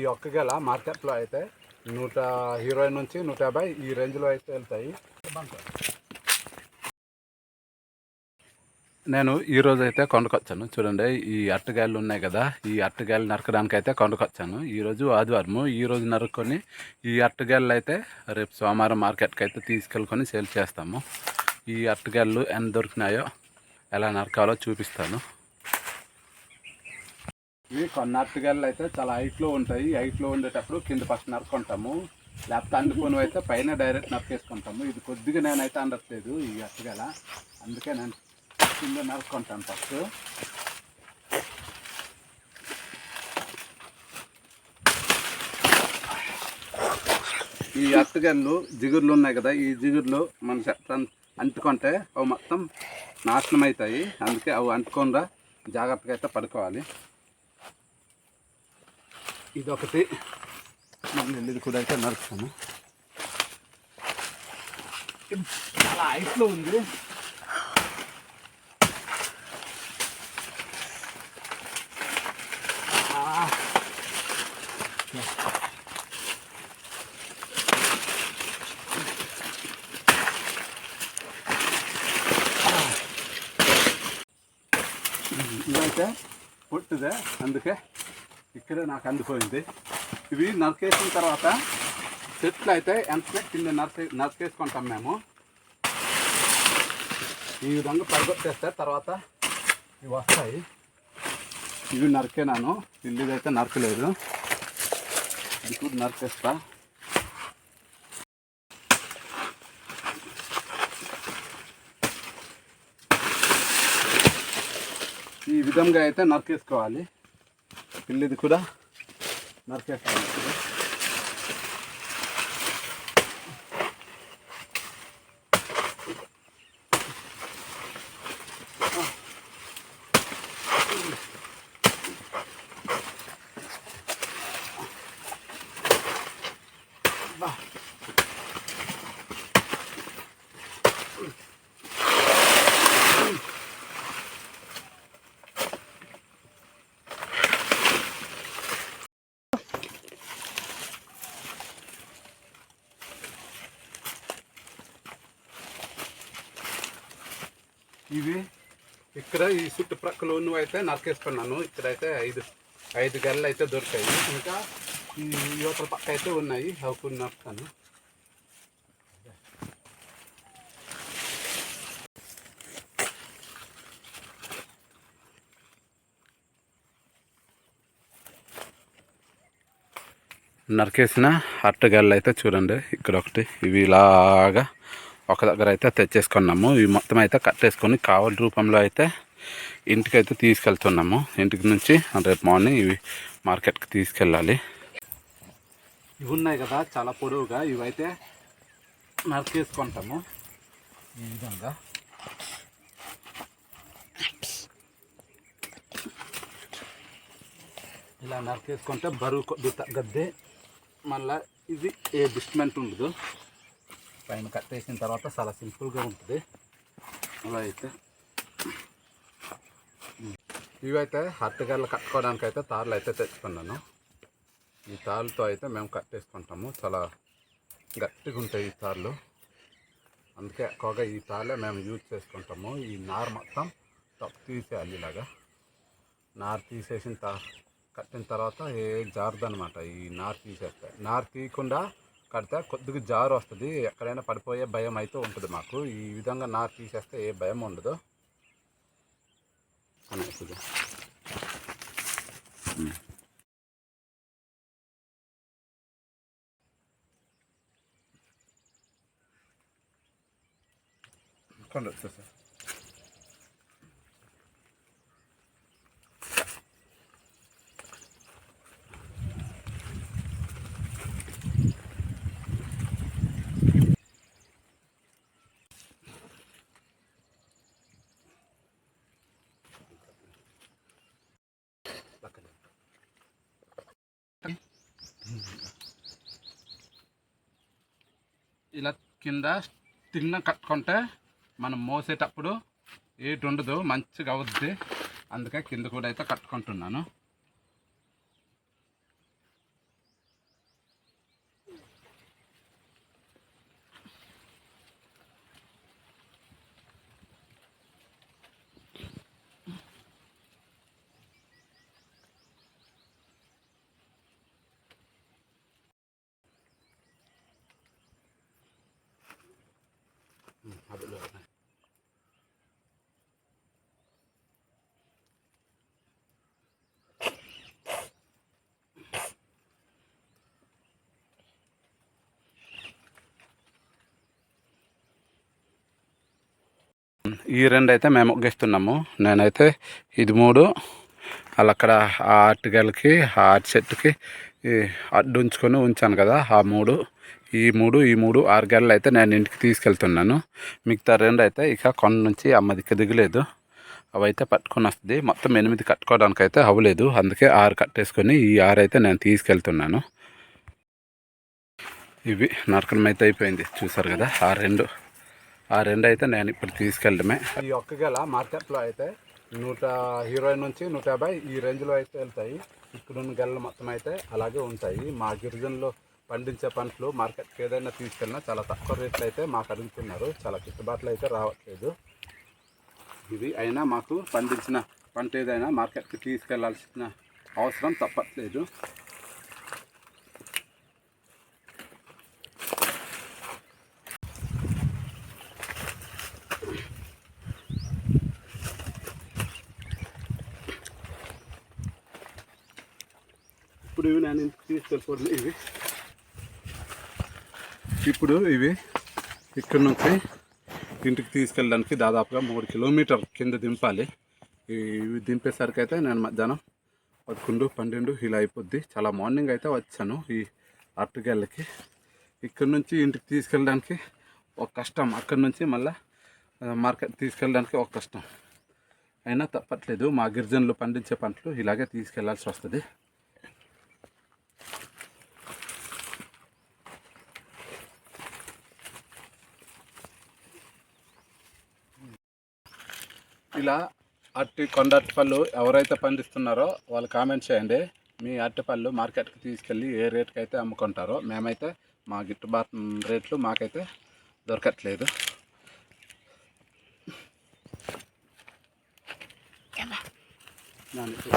ఈ ఒక్క గెల మార్కెట్లో అయితే నూట ఇరవై నుంచి నూట యాభై ఈ రేంజ్లో అయితే వెళ్తాయి. నేను ఈ అయితే కొండకొచ్చాను. చూడండి ఈ అట్టగాయలు ఉన్నాయి కదా ఈ అట్టగాయలు నరకడానికి అయితే కొండకొచ్చాను. ఈరోజు ఆదివారము ఈ రోజు నరుక్కొని ఈ అట్టగాయలు అయితే రేపు సోమవారం మార్కెట్కి అయితే తీసుకెళ్ళుకొని సేల్ చేస్తాము. ఈ అట్టగాయలు ఎంత దొరికినాయో ఎలా నరకాలో చూపిస్తాను. ఇవి కొన్ని అయితే చాలా హైట్లో ఉంటాయి. హైట్లో ఉండేటప్పుడు కింద ఫస్ట్ నరుక్కుంటాము. లేకపోతే అందుకొని అయితే పైన డైరెక్ట్ నరికేసుకుంటాము. ఇది కొద్దిగా నేనైతే అందట్లేదు ఈ అట్టగల. అందుకే నేను కింద నరుక్కుంటాను ఫస్ట్ ఈ అట్టగళ్ళు జిగుర్లు ఉన్నాయి కదా ఈ జిగుర్లు మన అంటుకుంటే అవి మొత్తం నాశనం అవుతాయి అందుకే అవి అంటుకుండా జాగ్రత్తగా అయితే పడుకోవాలి. ఇదొకటి. మళ్ళీ ఇది కూడా అయితే నరుకుతాను ఇది చాలా హైట్లో ఉంది. ఇదైతే పొట్టుదే అందుకే. ఇక్కడే నాకు అందిపోయింది. ఇవి నరికేసిన తర్వాత చెట్లు అయితే ఎంత కింద నరికే నరికేసుకుంటాం మేము. ఈ విధంగా పడగొట్టేస్తే తర్వాత ఇవి వస్తాయి. ఇవి నరికేనాను ఇల్లు అయితే నరకలేదు ఇది కూడా నరికేస్తా ఈ విధంగా అయితే నరికేసుకోవాలి పిల్లిది కూడా నరికేసుకోవాలి ఇవి ఇక్కడ ఈ చుట్టుప్రక్కల ఉన్నవి అయితే నరికేసుకున్నాను. ఇక్కడైతే ఐదు ఐదు గెలలు అయితే దొరికాయి. ఇంకా ఈ యువతల పక్క అయితే ఉన్నాయి. అవి కొన్ని నరుకుతాను. నరికేసిన అట్టగల్లు అయితే చూడండి. ఇక్కడ ఒకటి ఇవి ఇలాగా ఒక దగ్గర అయితే తెచ్చేసుకున్నాము. ఇవి మొత్తం అయితే కట్టేసుకొని కావలి రూపంలో అయితే ఇంటికి అయితే తీసుకెళ్తున్నాము. ఇంటికి నుంచి రేపు మార్నింగ్ ఇవి మార్కెట్కి తీసుకెళ్ళాలి. ఇవి ఉన్నాయి కదా చాలా పొడవుగా. ఇవైతే నరికేసుకుంటాము ఈ విధంగా. ఇలా నరికేసుకుంటే బరువు కొద్ది తగ్గద్ది మళ్ళీ ఇది ఏ డిస్ట్మెంట్ ఉండదు. పైన కట్టేసిన తర్వాత చాలా సింపుల్గా ఉంటుంది. అలా అయితే ఇవైతే అట్టగర్లు కట్టుకోవడానికి అయితే తాళ్ళు అయితే తెచ్చుకున్నాను. ఈ తాళ్ళతో అయితే మేము కట్టేసుకుంటాము. చాలా గట్టిగా ఉంటాయి ఈ తాళ్ళు. అందుకే ఎక్కువగా ఈ తాళ్ళే మేము యూజ్ చేసుకుంటాము. ఈ నార్ మొత్తం తప్పు తీసేయాలి ఇలాగా. నార్ తీసేసిన తా కట్టిన తర్వాత ఏ జారదనమాట ఈ నార్ తీసేస్తే. నార్ తీయకుండా కడితే కొద్దిగా జారు వస్తుంది. ఎక్కడైనా పడిపోయే భయం అయితే ఉంటుంది మాకు. ఈ విధంగా నార్ తీసేస్తే ఏ భయం ఉండదు. అని కొండ సార్ పక్కనే ఇలా కింద తిన్న కట్టుకుంటే మనం మోసేటప్పుడు ఏటి ఉండదు మంచిగా అవుద్ది. అందుకే కింద కూడా అయితే కట్టుకుంటున్నాను. ఈ రెండు అయితే మేము ఒగ్గేస్తున్నాము నేనైతే ఇది మూడు. అలా అక్కడ ఆ అరటిగలకి ఆ అరటి చెట్టుకి ఈ అడ్డు ఉంచుకొని ఉంచాను కదా ఆ మూడు. ఈ మూడు ఈ మూడు ఆరు గెలలు అయితే నేను ఇంటికి తీసుకెళ్తున్నాను. మిగతా రెండు అయితే ఇక కొండ నుంచి అమ్మదికి దిగలేదు. అవి అయితే పట్టుకొని వస్తుంది. మొత్తం ఎనిమిది కట్టుకోవడానికి అయితే అవ్వలేదు. అందుకే ఆరు కట్టేసుకొని ఈ ఆరు అయితే నేను తీసుకెళ్తున్నాను. ఇవి నరకడం అయితే అయిపోయింది. చూసారు కదా? ఆ రెండు. ఆ రెండు అయితే నేను ఇప్పుడు తీసుకెళ్ళడమే. ఈ ఒక్క గెల మార్కెట్లో అయితే నూట ఇరవై నుంచి నూట యాభై ఈ రేంజ్లో అయితే వెళ్తాయి. ఇక్కడున్న గెలలు మొత్తం అయితే అలాగే ఉంటాయి. మా గిరిజనులు పండించే పంటలు మార్కెట్కి ఏదైనా తీసుకెళ్ళినా చాలా తక్కువ రేట్లు అయితే మాకు అడుగుతున్నారు. చాలా గిట్టుబాట్లు అయితే రావట్లేదు. ఇది అయినా మాకు పండించిన పంట ఏదైనా మార్కెట్కి తీసుకెళ్ళాల్సిన అవసరం తప్పట్లేదు. ఇప్పుడు ఇవి నేను ఇంటికి తీసుకెళ్ళిపోతుంది ఇవి. ఇప్పుడు ఇవి ఇక్కడ నుంచి ఇంటికి తీసుకెళ్ళడానికి దాదాపుగా మూడు కిలోమీటర్ కింద దింపాలి. ఇవి దింపేసరికి అయితే నేను మధ్యాహ్నం పదకొండు పన్నెండు ఇలా అయిపోద్ది. చాలా మార్నింగ్ అయితే వచ్చాను ఈ అరటిగల్లకి. ఇక్కడ నుంచి ఇంటికి తీసుకెళ్ళడానికి ఒక కష్టం. అక్కడి నుంచి మళ్ళీ మార్కెట్ తీసుకెళ్ళడానికి ఒక కష్టం. అయినా తప్పట్లేదు. మా గిరిజనులు పండించే పంటలు ఇలాగే తీసుకెళ్ళాల్సి వస్తుంది. ఇలా అట్టి కొండ అరటిపళ్ళు ఎవరైతే పండిస్తున్నారో వాళ్ళు కామెంట్ చేయండి. మీ అరటిపళ్ళు మార్కెట్కి తీసుకెళ్ళి ఏ రేట్కి అయితే అమ్ముకుంటారో మేమైతే మా గిట్టుబాటు రేట్లు మాకైతే దొరకట్లేదు. దానికి